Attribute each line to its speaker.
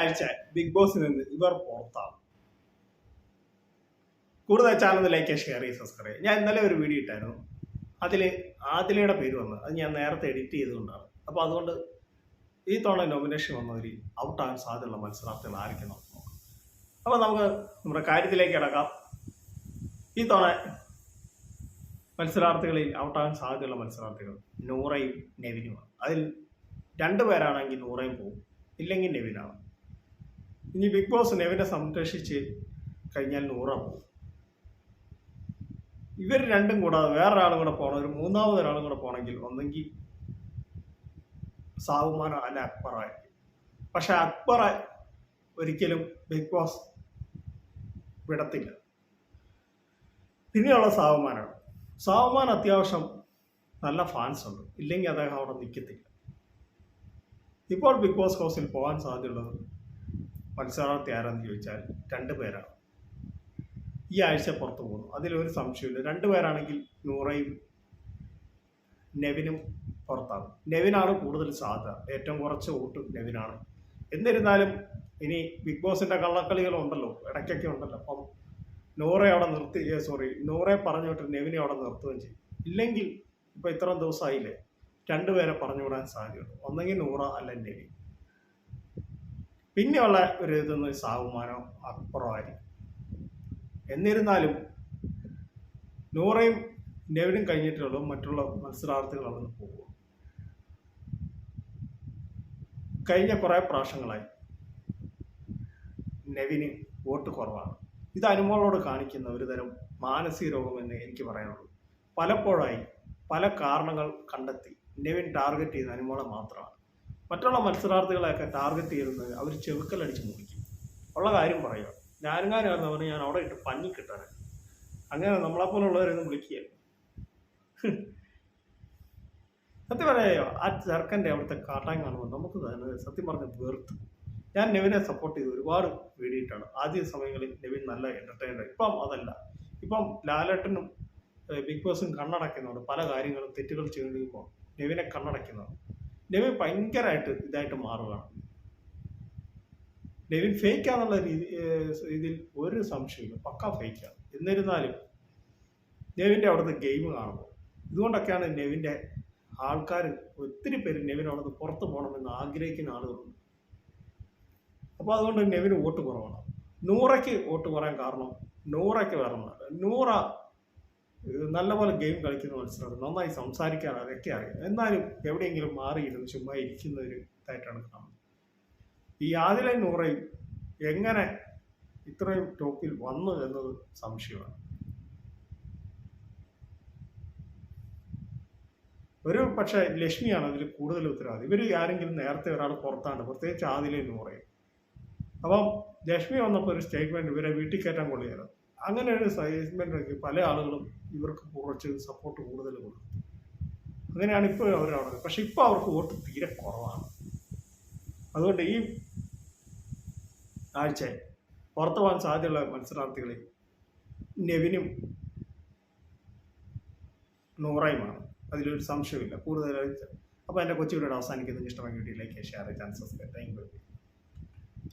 Speaker 1: ആഴ്ച ബിഗ് ബോസിൽ നിന്ന് ഇവർ പുറത്താണ് കൂടുതൽ ചാനൽ ലൈക്ക് ഷെയർ ചെയ്ത് സബ്സ്ക്രൈബ് ഞാൻ ഇന്നലെ ഒരു വീഡിയോ ഇട്ടായിരുന്നു. അതിൽ ആദിലയുടെ പേര് വന്നത്. അത് ഞാൻ നേരത്തെ എഡിറ്റ് ചെയ്തുകൊണ്ടാണ് അപ്പോൾ അതുകൊണ്ട് ഈ തവണ നോമിനേഷൻ വന്നവർ ഔട്ടാകാൻ സാധ്യതയുള്ള മത്സരാർത്ഥികൾ ആയിരിക്കും നമുക്ക് നോക്കാം. അപ്പോൾ നമുക്ക് നമ്മുടെ കാര്യത്തിലേക്ക് കിടക്കാം. ഈ തവണ മത്സരാർത്ഥികളിൽ ഔട്ടാകാൻ സാധ്യതയുള്ള മത്സരാർത്ഥികൾ നൂറയും നെവിനുമാണ്. അതിൽ രണ്ടു പേരാണെങ്കിൽ നൂറയും പോകും ഇല്ലെങ്കിൽ നെവിനാണ്. ഇനി ബിഗ് ബോസ് നെവിനെ സംരക്ഷിച്ച് കഴിഞ്ഞാൽ നൂറാവും. ഇവർ രണ്ടും കൂടാതെ വേറൊരാളും കൂടെ പോകണം ഒരു മൂന്നാമത് ഒരാളും കൂടെ പോകണമെങ്കിൽ ഒന്നെങ്കിൽ സാവുമാനോ അല്ല അക്ബറായിരിക്കും പക്ഷെ അക്ബർ ഒരിക്കലും ബിഗ് ബോസ് വിടത്തില്ല. പിന്നെയുള്ള സാവുമാനാണ്. സാവുമാൻ അത്യാവശ്യം നല്ല ഫാൻസ് ഉണ്ട്. ഇല്ലെങ്കിൽ അദ്ദേഹം അവിടെ നിൽക്കത്തില്ല. ഇപ്പോൾ ബിഗ് ബോസ് ഹൗസിൽ പോകാൻ സാധ്യതയുള്ളത് മത്സരാർത്ഥി ആരാന്ന് ചോദിച്ചാൽ രണ്ട് പേരാണ്. ഈ ആഴ്ച പുറത്തു പോകുന്നു. അതിലൊരു സംശയമില്ല രണ്ട് പേരാണെങ്കിൽ നൂറയും നെവിനും പുറത്താകും നെവിനാണ് കൂടുതൽ സാധ്യത. ഏറ്റവും കുറച്ച് വോട്ട് നെവിനാണ്. എന്നിരുന്നാലും ഇനി ബിഗ് ബോസിന്റെ കള്ളക്കളികളുണ്ടല്ലോ ഇടയ്ക്കൊക്കെ ഉണ്ടല്ലോ. അപ്പം നൂറെ അവിടെ നിർത്തി സോറി നൂറെ പറഞ്ഞു വിട്ട് നെവിനെ അവിടെ നിർത്തുകയും ചെയ്യും. ഇല്ലെങ്കിൽ ഇപ്പോൾ ഇത്രയും ദിവസമായില്ലേ? രണ്ടുപേരെ പറഞ്ഞു വിടാൻ സാധ്യതയുണ്ട്. ഒന്നെങ്കിൽ നൂറ അല്ല നെവിൻ പിന്നെയുള്ള ഒരു ഇതെന്ന് സാവുമാനോ അപ്പുറമായിരിക്കും. എന്നിരുന്നാലും നൂറയും നെവിനും കഴിഞ്ഞിട്ടുള്ളൂ മറ്റുള്ള മത്സരാർത്ഥികൾ അവിടെ നിന്ന് പോകും കഴിഞ്ഞ കുറേ പ്രാവശ്യങ്ങളായി നെവിന് വോട്ട് കുറവാണ്. ഇത് അനുമോളോട് കാണിക്കുന്ന ഒരു തരം മാനസിക രോഗമെന്ന് എനിക്ക് പറയാനുള്ളൂ. പലപ്പോഴായി പല കാരണങ്ങൾ കണ്ടെത്തി നെവിൻ ടാർഗറ്റ് ചെയ്യുന്ന അനുമോളെ മാത്രമാണ്. മറ്റുള്ള മത്സരാർത്ഥികളെയൊക്കെ ടാർഗറ്റ് ചെയ്യുന്നത് അവർ ചെവുക്കലടിച്ച് മുറിക്കും. ഉള്ള കാര്യം പറയുക. ഞാനുങ്ങാനായിരുന്നു അവന് ഞാൻ അവിടെ ഇട്ട് പഞ്ഞി കിട്ടാൻ അങ്ങനെ നമ്മളെപ്പോലുള്ളവരൊന്നും വിളിക്കുകയല്ല. സത്യം പറയായോ ആ ചെറുക്കന്റെ അവിടുത്തെ കാട്ടാൻ കാണുമ്പോൾ നമുക്ക് തന്നെ സത്യം പറഞ്ഞ വെറുത്ത്. ഞാൻ നെവിനെ സപ്പോർട്ട് ചെയ്ത് ഒരുപാട് വേണ്ടിയിട്ടാണ് ആദ്യ സമയങ്ങളിൽ നെവിൻ നല്ല എന്റർടൈനർ ഇപ്പം അതല്ല. ഇപ്പം ലാലേട്ടനും ബിഗ് ബോസും കണ്ണടയ്ക്കുന്നുണ്ട്. പല കാര്യങ്ങളും തെറ്റുകൾ ചെയ്യുമ്പോൾ നെവിനെ കണ്ണടയ്ക്കുന്നുണ്ട്. നെവിൻ ഭയങ്കരമായിട്ട് ഇതായിട്ട് മാറുകയാണ്. നെവിൻ ഫേക്കാന്നുള്ള രീതി ഇതിൽ ഒരു സംശയമില്ല പക്ക ഫേക്കാണ്. എന്നിരുന്നാലും നെവിന്റെ അവിടുത്തെ ഗെയിം കാണുമ്പോൾ ഇതുകൊണ്ടൊക്കെയാണ് നെവിന്റെ ആൾക്കാർ ഒത്തിരി പേര് നെവിൻ അവിടുന്ന് പുറത്ത് പോകണമെന്ന് ആഗ്രഹിക്കുന്ന ആളുകളുണ്ട്. അപ്പോൾ അതുകൊണ്ട് നെവിന് വോട്ട് കുറവാണ്. നൂറയ്ക്ക് വോട്ട് കുറയാൻ കാരണം നൂറയ്ക്ക് വേറെ നൂറ നല്ലപോലെ ഗെയിം കളിക്കുന്ന മത്സരം നന്നായി സംസാരിക്കാൻ അതൊക്കെ അറിയാം. എന്നാലും എവിടെയെങ്കിലും മാറിയിരുന്നു ചുമ്മാ ഇരിക്കുന്ന ഒരു ഇതായിട്ടാണ് കാണുന്നത്. ഈ ആദിലെ നൂറയും എങ്ങനെ ഇത്രയും ടോപ്പിൽ വന്നു എന്നത് സംശയമാണ്. ഒരു പക്ഷെ ലക്ഷ്മിയാണ് അതിൽ കൂടുതൽ ഉത്തരവാദി. ഇവർ ആരെങ്കിലും നേരത്തെ ഒരാൾ പുറത്താണ് പ്രത്യേകിച്ച് ആദിലെ നൂറയും അപ്പം ലക്ഷ്മി വന്നപ്പോൾ ഒരു സ്റ്റേറ്റ്മെന്റ് ഇവരെ വീട്ടിൽ കയറ്റാൻ കൊള്ളുകയാണ് അങ്ങനെ ഒരു സ്റ്റേറ്റ്മെന്റ് ഒക്കെ പല ആളുകളും ഇവർക്ക് കുറച്ച് സപ്പോർട്ട് കൂടുതൽ കൊടുക്കും. അങ്ങനെയാണ് ഇപ്പോൾ അവരവിടെ പക്ഷെ ഇപ്പോൾ അവർക്ക് വോട്ട് തീരെ കുറവാണ്. അതുകൊണ്ട് ഈ ആഴ്ച പുറത്തു പോകാൻ സാധ്യതയുള്ള മത്സരാർത്ഥികളിൽ നെവിനും നൂറയുമാണ്. അതിലൊരു സംശയമില്ല കൂടുതലായി അപ്പോൾ എന്റെ കൊച്ചുകൂടെ അവസാനിക്കുന്നത് ഇഷ്ടമായി വീഡിയോയിലേക്ക് share chance subscribe thank you.